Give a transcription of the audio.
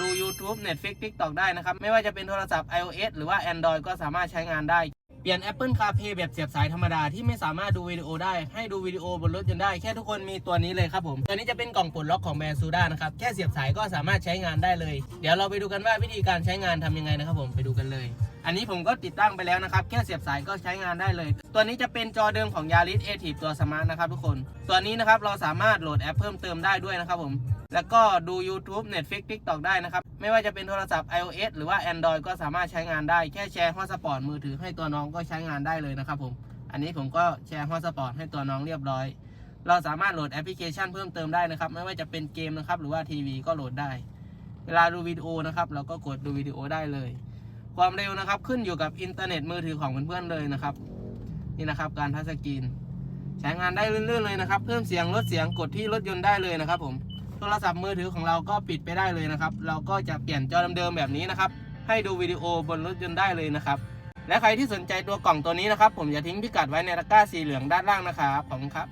ดู YouTube Netflix TikTok ได้นะครับ ไม่ว่าจะเป็นโทรศัพท์ iOS หรือว่า Android ก็สามารถใช้งานได้ เปลี่ยน Apple CarPlay แบบเสียบสายธรรมดาที่ไม่สามารถดูวิดีโอได้ ให้ดูวิดีโอบนรถยนต์ได้ แค่ทุกคนมีตัวนี้เลยครับผม ตัวนี้จะเป็นกล่องปลดล็อกของแบรนด์ซูด้านะครับ แค่เสียบสายก็สามารถใช้งานได้เลย เดี๋ยวเราไปดูกันว่าวิธีการใช้งานทำยังไงนะครับผม ไปดูกันเลยอันนี้ผมก็ติดตั้งไปแล้วนะครับ แค่เสียบสายก็ใช้งานได้เลย ตัวนี้จะเป็นจอเดิมของ Yaris a t i v ตัวสมาร์ทนะครับทุกคน ตัวนี้นะครับเราสามารถโหลดแอปเพิ่มเติมได้ด้วยนะครับผม แล้วก็ดู YouTube Netflix TikTok ได้นะครับ ไม่ว่าจะเป็นโทรศัพท์ iOS หรือว่า Android ก็สามารถใช้งานได้ แค่แชร์ฮอตสปอตมือถือให้ตัวน้องก็ใช้งานได้เลยนะครับผม อันนี้ผมก็แชร์ฮอตสปอตให้ตัวน้องเรียบร้อย เราสามารถโหลดแอปพลิเคชันเพิ่มเติมได้นะครับ ไม่ว่าจะเป็นเกมนะครับ หรือว่าทีวีก็โหลดได้ เวลาดูวิดีโอนะครับ เราก็กดดูวิดีโอได้เลย ความเร็วนะครับ ขึ้นอยู่กับอินเทอร์เน็ตมือถือของเพื่อนๆเลยนะครับ นี่นะครับ การทัชสกรีนใช้งานได้ลื่นๆเลยนะครับ เพิ่มเสียงลดเสียงกดที่รถยนต์ได้เลยนะครับ ผมโทรศัพท์มือถือของเราก็ปิดไปได้เลยนะครับ เราก็จะเปลี่ยนจอเดิมๆแบบนี้นะครับ ให้ดูวิดีโอบนรถยนต์ได้เลยนะครับ และใครที่สนใจตัวกล่องตัวนี้นะครับ ผมจะทิ้งพิกัดไว้ในตะกร้าสีเหลืองด้านล่างนะครับขอบคุณครับ